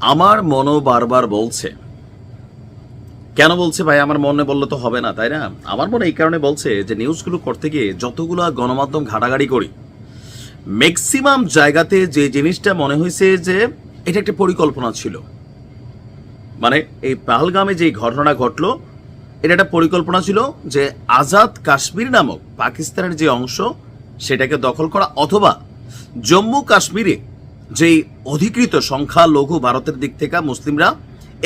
আমার মনও বারবার বলছে। কেন বলছে ভাই? আমার মনে বললে তো হবে না, তাই না? আমার মনে এই কারণে বলছে যে নিউজগুলো করতে গিয়ে যতগুলো গণমাধ্যম ঘাটাঘাটি করি ম্যাক্সিমাম জায়গাতে যে জিনিসটা মনে হয়েছে যে এটা একটা পরিকল্পনা ছিল। মানে এই পাহলগামে যে ঘটনা ঘটলো, এটা একটা পরিকল্পনা ছিল যে আজাদ কাশ্মীর নামক পাকিস্তানের যে অংশ, সেটাকে দখল করা অথবা জম্মু কাশ্মীরে যেই অধিকৃত সংখ্যা লঘু ভারতের দিক থেকে মুসলিমরা,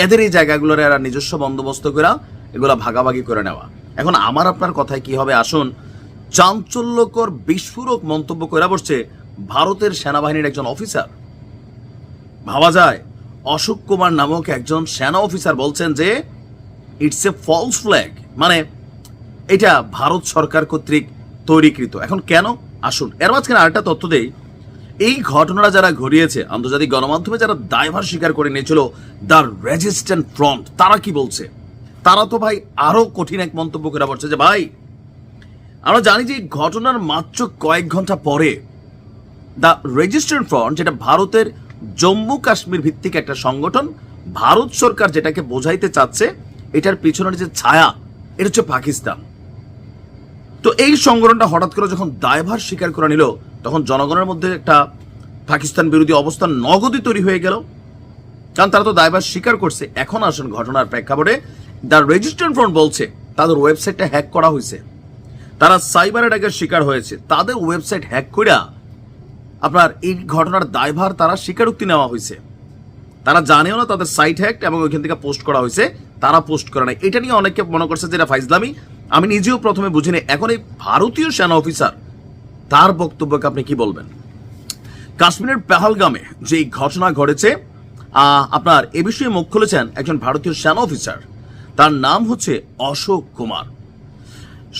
এদের এই জায়গাগুলোর এরা নিজস্ব বন্দোবস্ত করে এগুলা ভাগাভাগি করে নেওয়া। এখন আমার আপনার কথায় কি হবে? আসুন, চাঞ্চল্যকর, বিস্ফোরক মন্তব্য করে বসছে ভারতের সেনাবাহিনীর একজন অফিসার। ভাবা যায়, অশোক কুমার নামক একজন সেনা অফিসার বলছেন যে ইটস এ ফলস ফ্ল্যাগ মানে এটা ভারত সরকার কর্তৃক তৈরিকৃত। এখন কেন? আসুন, এর মাঝখানে আরেকটা তথ্য দেই। এই ঘটনাটা যারা ঘটিয়েছে, আন্তর্জাতিক গণমাধ্যমে যারা দায়ভার স্বীকার করে নিয়েছিল দ্য রেজিস্ট্যান্ট ফ্রন্ট তারা কি বলছে? তারা তো ভাই আরও কঠিন এক মন্তব্য করে বলছে যে, ভাই, আমরা জানি যে ঘটনার মাত্র কয়েক ঘণ্টা পরে দ্য রেজিস্ট্রেন্ট ফ্রন্ট যেটা ভারতের জম্মু কাশ্মীর ভিত্তিক একটা সংগঠন, ভারত সরকার যেটাকে বোঝাইতে চাচ্ছে, এটার পিছনের যে ছায়া, এটা হচ্ছে পাকিস্তান। তো এই সংগঠনটা হঠাৎ করে যখন দায়ভার স্বীকার করে নিল তখন জনগণের মধ্যে একটা পাকিস্তান বিরোধী অবস্থান নগদই তৈরি হয়ে গেল। কারণ তারা তো দায়ভার স্বীকার করছে। এখন আসেন ঘটনার প্রেক্ষাপটে। দ্য রেজিস্ট্রেন্ট ফ্রন্ট বলছে, তাদের ওয়েবসাইটটা হ্যাক করা হয়েছে। তারা সাইবার অ্যাটাকের শিকার হয়েছে। তাদের ওয়েবসাইট হ্যাক কইরা আপনার এই ঘটনার দায়ভার তারা স্বীকারোক্তি নেওয়া হয়েছে। তারা জানেও না তাদের সাইট হ্যাক এবং ওইখান থেকে পোস্ট করা হয়েছে। তারা পোস্ট করে না এটা নিয়ে অনেকে মনে করছে যেটা ফাইজলামি। আমি নিজেও প্রথমে বুঝিনি। এখন এই ভারতীয় সেনা অফিসার তার বক্তব্যকে আপনি কি বলবেন? কাশ্মীরের পেহালগামে যে ঘটনা ঘটেছে আপনার এ বিষয়ে মুখ খুলেছেন একজন ভারতীয় সেনা অফিসার। তার নাম হচ্ছে অশোক কুমার।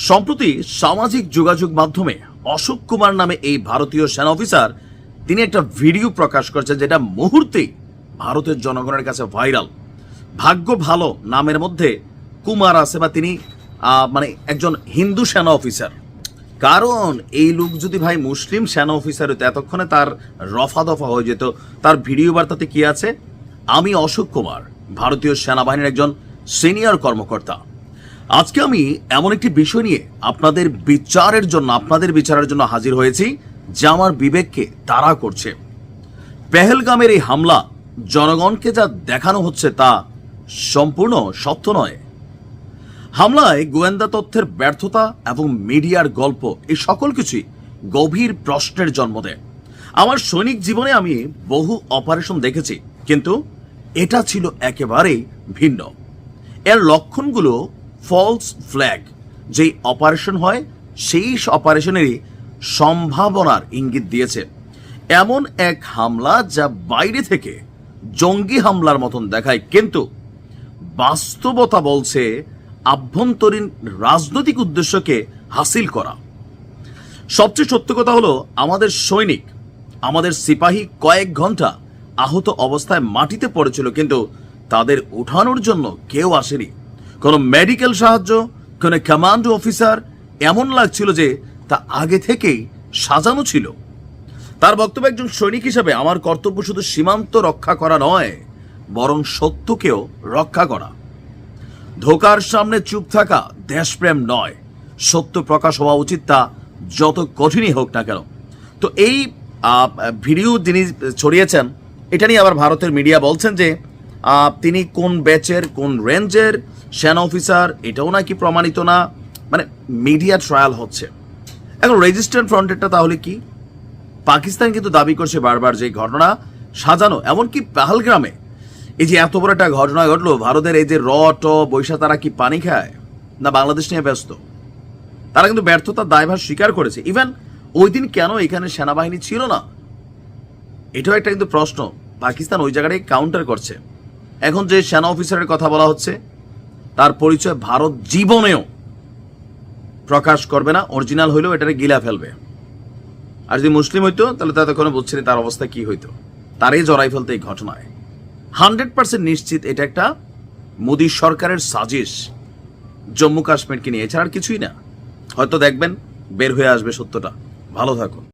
সম্প্রতি সামাজিক যোগাযোগ মাধ্যমে অশোক কুমার নামে এই ভারতীয় সেনা অফিসার, তিনি একটা ভিডিও প্রকাশ করেছেন যেটা মুহূর্তেই ভারতের জনগণের কাছে ভাইরাল। ভাগ্য ভালো নামের মধ্যে কুমার আছে বা তিনি মানে একজন হিন্দু সেনা অফিসার। কারণ, এই লোক যদি ভাই মুসলিম সেনা অফিসার হতো এতক্ষণে তার রফা দফা হয়ে যেত। তার ভিডিও বার্তাতে কি আছে? আমি অশোক কুমার, ভারতীয় সেনাবাহিনীর একজন সিনিয়র কর্মকর্তা। আজকে আমি এমন একটি বিষয় নিয়ে আপনাদের বিচারের জন্য, আপনাদের বিচারের জন্য হাজির হয়েছি, যা আমার বিবেককে তাড়া করছে। পেহেলগামের এই হামলা, জনগণকে যা দেখানো হচ্ছে তা সম্পূর্ণ সত্য নয়। হামলায় গোয়েন্দা তথ্যের ব্যর্থতা এবং মিডিয়ার গল্প এই সকল কিছুই গভীর প্রশ্নের জন্ম দেয়। আমার সৈনিক জীবনে আমি বহু অপারেশন দেখেছি, কিন্তু এটা ছিল একেবারেই ভিন্ন। এর লক্ষণগুলো ফলস ফ্ল্যাগ যেই অপারেশন হয়, সেই অপারেশনেরই সম্ভাবনার ইঙ্গিত দিয়েছে। এমন এক হামলা যা বাইরে থেকে জঙ্গি হামলার মতন দেখায়, কিন্তু বাস্তবতা বলছে আভ্যন্তরীণ রাজনৈতিক উদ্দেশ্যকে হাসিল করা। সবচেয়ে সত্য কথা হলো, আমাদের সৈনিক, আমাদের সিপাহী কয়েক ঘণ্টা আহত অবস্থায় মাটিতে পড়েছিল, কিন্তু তাদের উঠানোর জন্য কেউ আসেনি। কোনো মেডিকেল সাহায্য, কোনো কমান্ডো অফিসার এমন লাগছিল যে তা আগে থেকেই সাজানো ছিল। তার বক্তব্য একজন সৈনিক হিসাবে, আমার কর্তব্য শুধু সীমান্ত রক্ষা করা নয়, বরং সত্যকেও রক্ষা করা। ধোকার সামনে চুপ থাকা দেশপ্রেম নয়। সত্য প্রকাশ হওয়া উচিত তা যত কঠিনই হোক না কেন। তো এই ভিডিও যিনি ছড়িয়েছেন, এটা নিয়ে আবার ভারতের মিডিয়া বলছেন যে তিনি কোন ব্যাচের, কোন রেঞ্জের, সেনা অফিসার, এটাও নাকি প্রমাণিত না। মানে মিডিয়া ট্রায়াল হচ্ছে। এখন রেজিস্ট্যান্ট ফ্রন্টেরটা তাহলে কি? পাকিস্তান কিন্তু দাবি করছে বারবার যে ঘটনা সাজানো, এমনকি পাহালগ্রামে এই যে এত বড় একটা ঘটনা ঘটলো, ভারতের এই যে র, ট, বৈশা, তারা কি পানি খায়? না বাংলাদেশ নিয়ে ব্যস্ত? তারা কিন্তু ব্যর্থতার দায়ভার স্বীকার করেছে। ইভেন ওই দিন কেন এখানে সেনাবাহিনী ছিল না? এটাও একটা কিন্তু প্রশ্ন। পাকিস্তান ওই জায়গাটাই কাউন্টার করছে। এখন যে সেনা অফিসারের কথা বলা হচ্ছে, তার পরিচয় ভারত জীবনেও প্রকাশ করবে না অরিজিনাল হইলেও এটাকে গিলা ফেলবে। আর যদি মুসলিম হইতো, তাহলে তো এতক্ষণে বুঝছিনি তার অবস্থা কি হইতো। তারই জড়াই ফেলতে এই ঘটনায়। হান্ড্রেড পার্সেন্ট নিশ্চিত এটা একটা মোদী সরকারের সাজিশ জম্মু কাশ্মীরকে নিয়ে। এছাড়া কিছুই না। হয়তো দেখবেন, বের হয়ে আসবে সত্যটা। ভালো থাকুন।